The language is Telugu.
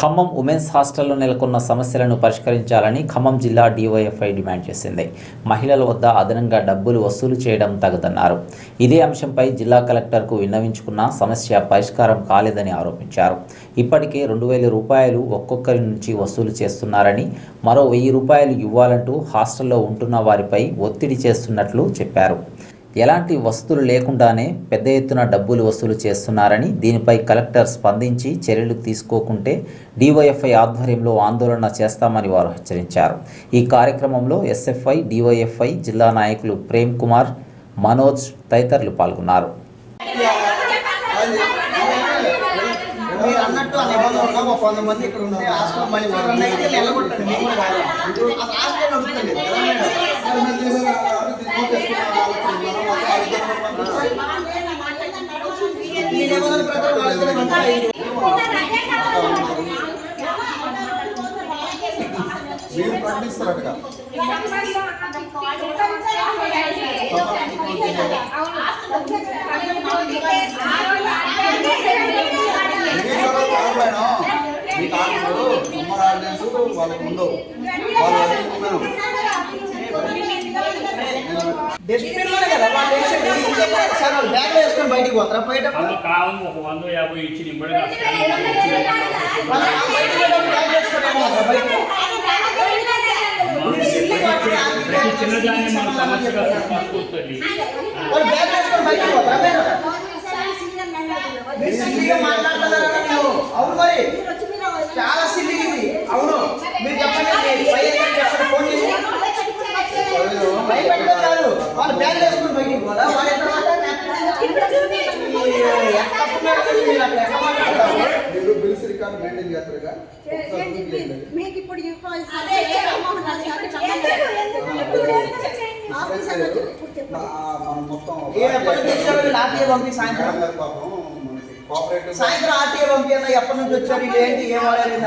ఖమ్మం ఉమెన్స్ హాస్టల్లో నెలకొన్న సమస్యలను పరిష్కరించాలని ఖమ్మం జిల్లా డివైఎఫ్ఐ డిమాండ్ చేసింది. మహిళల వద్ద అదనంగా డబ్బులు వసూలు చేయడం తగదన్నారు. ఇదే అంశంపై జిల్లా కలెక్టర్కు విన్నవించుకున్న సమస్య పరిష్కారం కాలేదని ఆరోపించారు. ఇప్పటికే రెండు వేల రూపాయలు ఒక్కొక్కరి నుంచి వసూలు చేస్తున్నారని మరో వెయ్యి రూపాయలు ఇవ్వాలంటూ హాస్టల్లో ఉంటున్న వారిపై ఒత్తిడి చేస్తున్నట్లు చెప్పారు. ఎలాంటి వసతులు లేకుండానే పెద్ద ఎత్తున డబ్బులు వసూలు చేస్తున్నారని దీనిపై కలెక్టర్ స్పందించి చర్యలు తీసుకోకుంటే డివైఎఫ్ఐ ఆధ్వర్యంలో ఆందోళన చేస్తామని వారు హెచ్చరించారు. ఈ కార్యక్రమంలో ఎస్ఎఫ్ఐ డివైఎఫ్ఐ జిల్లా నాయకులు ప్రేమ్ కుమార్ మనోజ్ తదితరులు పాల్గొన్నారు. మీరు అన్నట్టు ఆ నిబంధన ఉన్నా ఒక వంద మంది ఇక్కడ ఉంటే హాస్టల్ మళ్ళీ ఎవరన్నా అయితే నిలబొట్టండి మీకు కూడా కాదు అసలు హాస్టల్ కదా మేడం? ఈ నిబంధన ప్రకారం వాళ్ళిద్దరే మంచిగా మీరు పండిస్తారట మీ కాకుండా సమ్మర్ వాళ్ళకి ఉండవు వాళ్ళు అడుగుతున్నాను డస్ట్బిన్లోనే కదా వాళ్ళు వేసేది. సార్ వాళ్ళు బ్యాగ్లో వేసుకొని బయటికి పోతారా పోయేటప్పుడు వాళ్ళు కావాలి ఒక వంద యాభై ఇచ్చి నింబడిగా వాళ్ళు బయటికి పోయేటప్పుడు బ్యాగ్ వేసుకొని ఏమో పోతారా బయటికి? ప్రతి చిన్నదాన్ని మన సమస్యగా తీసుకొస్తుంది వాళ్ళు బ్యాగ్ వేసుకొని బయటికి పోతారా మీరు? మీరు సిల్లీగా మాట్లాడుతున్నారా మీరు? అవును మరి చాలా సిల్లీగా ఇది అవును మీరు చెప్పండి పై ఎక్కడ చేస్తారు ఫోన్ చేసి భయపెట్టడం కాదు వాళ్ళు బ్యాగ్ వేసుకొని బయటికి పోదా వాళ్ళు ఎక్కడ ఈ ఎంత తప్పున్నారు కదా మీరు అట్లా ఎట్లా మాట్లాడతారు? మీరు రికార్డ్ మెయింటైన్ చేస్తారుగా. మీకు ఇప్పుడు మనం మొత్తం సాయంత్రం? ఆర్టీఏ పంపి అన్న ఎప్పటి నుంచి వచ్చారు? ఏంటి ఏం వాడారు?